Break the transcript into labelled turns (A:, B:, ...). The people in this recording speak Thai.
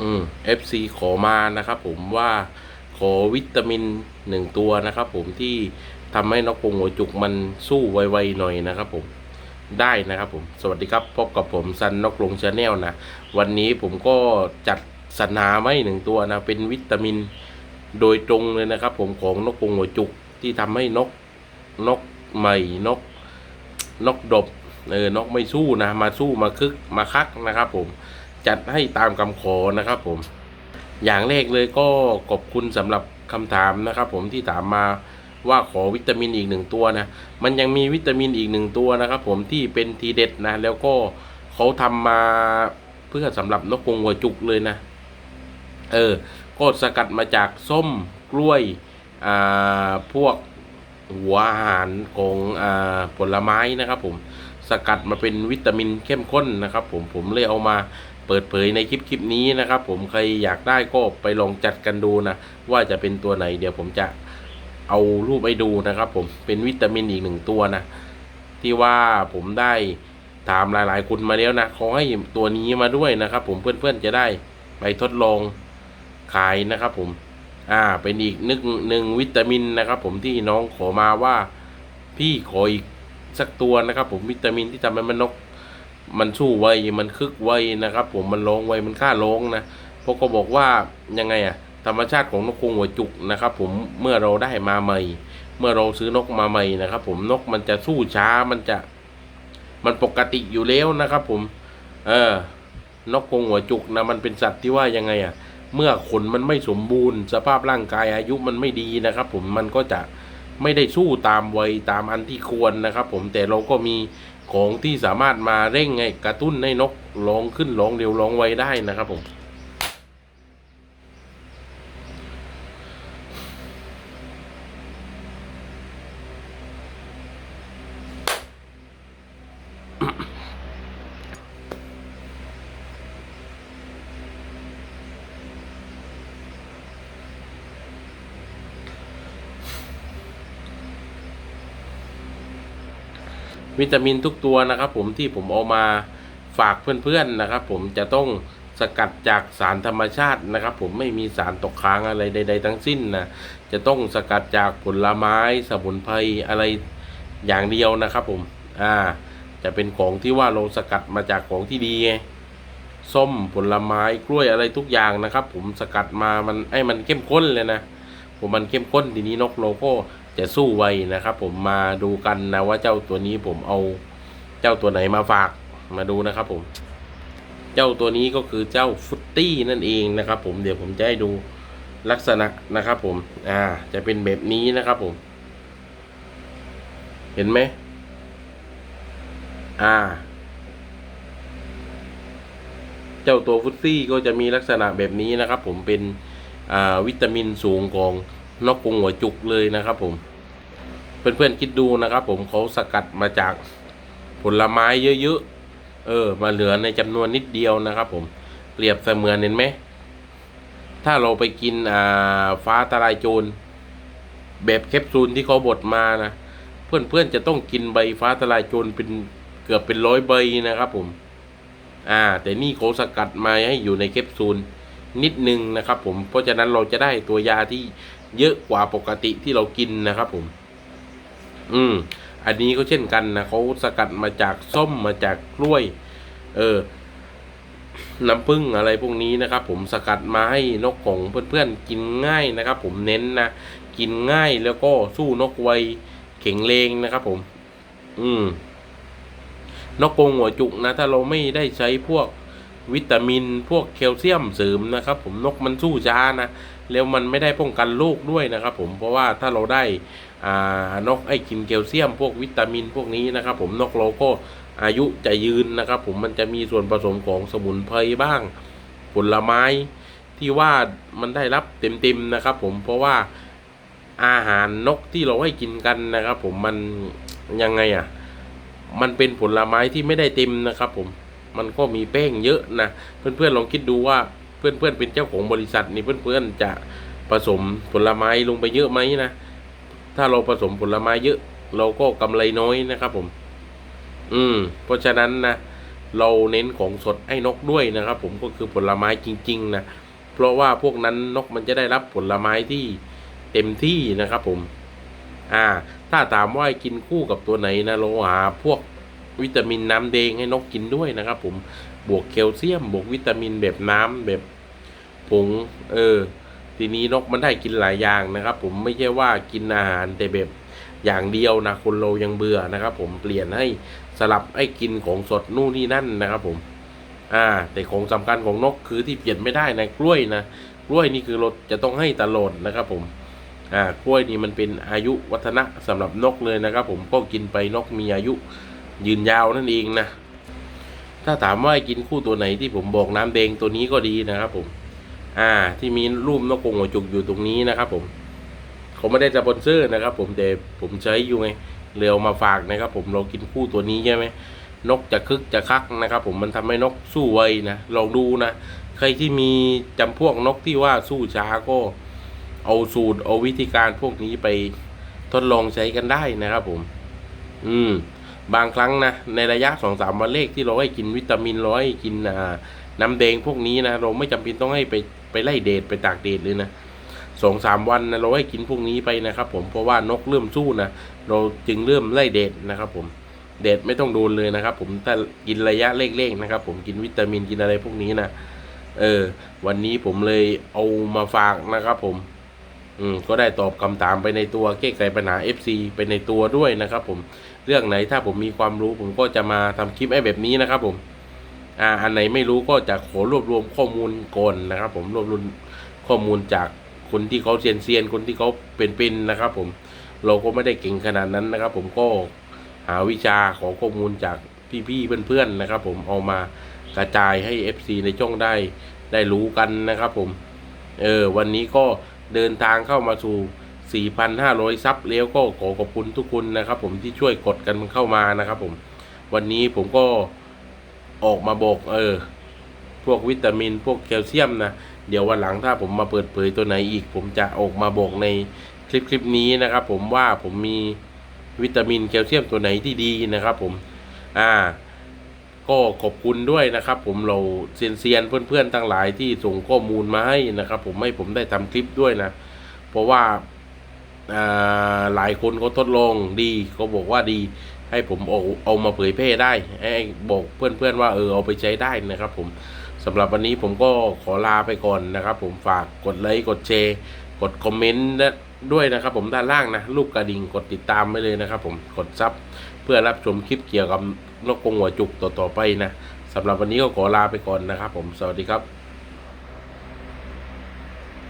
A: อืม FC ขอมานะครับผมว่าขอวิตามินหนึ่งตัวนะครับผมที่ทำให้นกกรงหัวจุกมันสู้ไวๆหน่อยนะครับผมได้นะครับผม สวัสดีครับพบกับผมซันนกลงชาแนลนะ วันนี้ผมก็จัดสรรหาไม่หนึ่งตัวนะ เป็นวิตามินโดยตรงเลยนะครับ ผมของนกกรงหัวจุกที่ทำให้นกนกใหม่นกนกดบเออนกไม่สู้นะ มาสู้มาคึกมาคักนะครับผม จัดให้ตามคำขอนะครับผม อย่างแรกเลยก็ขอบคุณสำหรับคำถามนะครับผมที่ถามมาว่าขอวิตามินอีกหนึ่งตัวนะ มันยังมีวิตามินอีกหนึ่งตัวนะครับผมที่เป็นทีเด็ดนะ แล้วก็เขาทำมาเพื่อสำหรับนกกรงหัวจุกเลยนะ เออ ก็สกัดมาจากส้มกล้วย อ่า พวกหัวอาหารของอ่าผลไม้นะครับผม สกัดมาเป็นวิตามินเข้มข้นนะครับผม ผมเลยเอามา เปิดเผยในคลิปคลิปนี้นะครับ ผมใครอยากได้ก็ไปลองจัดกันดูนะ ว่าจะเป็นตัวไหนเดี๋ยวผมจะเอารูปให้ดูนะครับ ผมเป็นวิตามินอีกหนึ่งตัวนะ ที่ว่าผมได้ถามหลายๆคนมาแล้วนะขาให้ตัวนี้มาด้วยนะครับ ผมเพื่อนๆจะได้ไปทดลองขายนะครับ ผม อ่า เป็นอีกนึกหนึ่งวิตามินนะครับ ผมที่น้องขอมาว่าพี่ขออีกสักตัวนะครับ ผมวิตามินที่ทำให้มันนก มันสู้ไวมันคึกไวนะครับ ผมมันร้องไวมันฆ่าร้องนะเพราะก็บอกว่ายังไงอะธรรมชาติของนกกรงหัวจุกนะครับ ผมเมื่อเราได้มาใหม่ เมื่อเราซื้อนกมาใหม่นะครับ ผมนกมันจะสู้ช้ามันจะ มันปกติอยู่แล้วนะครับ ผม เออนกกรงหัวจุกนะมันเป็นสัตว์ที่ว่ายังไงอะเมื่อขนมันไม่สมบูรณ์ สภาพร่างกายอายุมันไม่ดีนะครับ ผมมันก็จะไม่ได้สู้ตามวัยตามอันที่ควรนะครับ ผมแต่เราก็มี ของที่สามารถมาเร่งไงกระตุ้นให้นกร้องขึ้นร้องเร็วร้องไวได้นะครับผม วิตามินทุกตัวนะครับ ผมที่ผมเอามาฝากเพื่อนๆนะครับ ผมจะต้องสกัดจากสารธรรมชาตินะครับ ผมไม่มีสารตกค้างอะไรใด ๆ ทั้งสิ้นนะจะต้องสกัดจากผลไม้สมุนไพรอะไรอย่างเดียวนะครับ ผมอ่าจะเป็นของที่ว่าเราสกัดมาจากของที่ดีไงส้มผลไม้กล้วยอะไรทุกอย่างนะครับ ผมสกัดมามันไอ้มันเข้มข้นเลยนะผมมันเข้มข้นทีนี้นกโลโก้ จะสู้ไวนะครับ ผมมาดูกันนะว่าเจ้าตัวนี้ผมเอาเจ้าตัวไหนมาฝากมาดูนะครับ ผม เจ้าตัวนี้ก็คือเจ้าฟุตตี้นั่นเองนะครับ ผมเดี๋ยวผมจะให้ดูลักษณะนะครับ ผม อ่า จะเป็นแบบนี้นะครับ ผม เห็นไหมอ่า เจ้าตัวฟุตซี่ก็จะมีลักษณะแบบนี้นะครับ ผมเป็นอ่าวิตามินสูงของ นกกรงหัวจุกเลยนะครับผม เพื่อนๆคิดดูนะครับ ผมเขาสกัดมาจากผลไม้เยอะๆเออ มาเหลือในจำนวนนิดเดียวนะครับ ผมเปรียบเสมือนเห็นไหมถ้าเราไปกินอ่าฟ้าทลายโจรแบบแคปซูลที่เขาบดมานะเพื่อนๆจะต้องกินใบฟ้าทลายโจรเป็นเกือบเป็นร้อยใบนะครับผม อ่า แต่นี่เขาสกัดมาให้อยู่ในแคปซูลนิดนึงนะครับผม เพราะฉะนั้นเราจะได้ตัวยาที่ เยอะกว่าปกติที่เรากินนะครับผม อืม อันนี้ก็เช่นกันนะเขาสกัดมาจากส้มมาจากกล้วย เออ น้ำผึ้งอะไรพวกนี้นะครับ ผมสกัดมาให้นกของเพื่อนๆกินง่ายนะครับ ผมเน้นนะกินง่ายแล้วก็สู้นกไวแข็งแรงนะครับ ผม อืม นกกรงหัวจุกนะ ถ้าเราไม่ได้ใช้พวก วิตามินพวกแคลเซียมเสริมนะครับ ผมนกมันสู้ช้านะแล้วมันไม่ได้ป้องกันโรคด้วยนะครับ ผมเพราะว่าถ้าเราได้อานกไอ้กินแคลเซียม พวกวิตามินพวกนี้นะครับ ผมนกเราก็อายุจะยืนนะครับ ผมมันจะมีส่วนผสมของสมุนไพรบ้าง ผลไม้ที่ว่ามันได้รับเต็มๆนะครับ ผมเพราะว่าอาหารนกที่เราให้กินกันนะครับ ผมมันยังไงอะ มันเป็นผลไม้ที่ไม่ได้เต็มนะครับ ผม มันก็มีแป้งเยอะนะเพื่อนๆลองคิดดูว่าเพื่อนๆเป็นเจ้าของบริษัทนี่เพื่อนๆจะผสมผลไม้ลงไปเยอะไหมนะถ้าเราผสมผลไม้เยอะ เราก็กำไรน้อยนะครับผม อืม เพราะฉะนั้นนะเราเน้นของสดให้นกด้วยนะครับ ผมก็คือผลไม้จริง ๆ นะเพราะว่าพวกนั้นนกมันจะได้รับผลไม้ที่เต็มที่นะครับผม อ่า ถ้าถามว่าให้กินคู่กับตัวไหนนะเราหาพวก วิตามินน้ำแดงให้นกกินด้วยนะครับ ผมบวกแคลเซียม บวกวิตามินแบบน้ำแบบผงเออ ทีนี้นกมันได้กินหลายอย่างนะครับ ผมไม่ใช่ว่ากินอาหารแต่แบบอย่างเดียวนะคนเรายังเบื่อนะครับ ผมเปลี่ยนให้สลับให้กินของสดนู่นนี่นั่นนะครับ ผม อ่า แต่ของสำคัญของนกคือที่เปลี่ยนไม่ได้นะกล้วยนะกล้วยนี่คือเราจะต้องให้ตลอดนะครับ ผม อ่ากล้วยนี่มันเป็นอายุวัฒนะสำหรับนกเลยนะครับ ผมก็กินไปนกมีอายุ ยืนยาวนั่นเองนะ ถ้าถามว่าให้กินคู่ตัวไหนที่ผมบอกน้ำแดงตัวนี้ก็ดีนะครับผม อ่า ที่มีรูปนกกรงหัวจุกอยู่ตรงนี้นะครับ ผมเขาไม่ได้จะปอนเซอร์นะครับ ผมแต่ผมใช้อยู่ไงเร็วมาฝากนะครับ ผมเรากินคู่ตัวนี้ใช่ไหมนกจะคึกจะคักนะครับ ผมมันทำให้นกสู้ไวนะลองดูนะใครที่มีจำพวกนกที่ว่าสู้ช้าก็เอาสูตรเอาวิธีการพวกนี้ไปทดลองใช้กันได้นะครับ ผม อืม บางครั้งนะในระยะสองสามวันเลขที่เราให้กินวิตามินเราให้กินน้ำแดงพวกนี้นะเราไม่จำเป็นต้องให้ไปไปไล่เดทไปตากเดทเลยนะสองสามวันนะเราให้กินพวกนี้ไปนะครับ ผมเพราะว่านกเริ่มสู้นะเราจึงเริ่มไล่เดทนะครับผมเดทไม่ต้องโดนเลยนะครับ ผมถ้ากินระยะเล็กๆนะครับ ผมกินวิตามินกินอะไรพวกนี้นะเออ วันนี้ผมเลยเอามาฝากนะครับ ผม อืมก็ได้ตอบคำถามไปในตัวแก้ไขปัญหา FC ไปในตัวด้วยนะครับ ผม เรื่องไหนถ้าผมมีความรู้ผมก็จะมาทำคลิปให้แบบนี้นะครับผมอ่าอันไหนไม่รู้ก็จะขอรวบรวมข้อมูลก่อนนะครับ ผมรวบรวมข้อมูลจากคนที่เขาเซียนเซียนคนที่เขาเป็นๆนะครับ ผมเราก็ไม่ได้เก่งขนาดนั้นนะครับ ผมก็หาวิชาขอข้อมูลจากพี่ๆเพื่อนๆนะครับ ผมเอามากระจายให้ FC ในช่องได้ได้รู้กันนะครับ ผม เออวันนี้ก็เดินทางเข้ามาสู่ 4,500 ซับแล้วก็ขอขอบคุณทุกคนนะครับ ผมที่ช่วยกดกันเข้ามานะครับผมวันนี้ผมก็ออกมาบอกเออ พวกวิตามิน พวกแคลเซียมนะเดี๋ยววันหลังถ้าผมมาเปิดเผยตัวไหนอีก ผมจะออกมาบอกในคลิปคลิปนี้นะครับ ผมว่าผมมีวิตามินแคลเซียมตัวไหนที่ดีนะครับ ผม อ่า ก็ขอบคุณด้วยนะครับ ผมเราเซียนเซียนๆเพื่อนๆทั้งหลายที่ส่งข้อมูลมาให้นะครับ ผมให้ผมได้ทำคลิปด้วยนะ เพราะว่า หลายคนเขาทดลองดีเขาบอกว่าดี ให้ผมเอาเอามาเผยแพร่ได้ ให้บอกเพื่อนๆว่าเออเอาไปใช้ได้นะครับ ผมสำหรับวันนี้ผมก็ขอลาไปก่อนนะครับ ผมฝากกดไลค์กดแชร์กดคอมเมนต์ด้วยนะครับ ผมด้านล่างนะรูปกระดิ่งกดติดตามไว้เลยนะครับ ผมกดซับเพื่อรับชมคลิปเกี่ยวกับนกกรงหัวจุกต่อๆไปนะสำหรับวันนี้ก็ขอลาไปก่อนนะครับ ผมสวัสดีครับ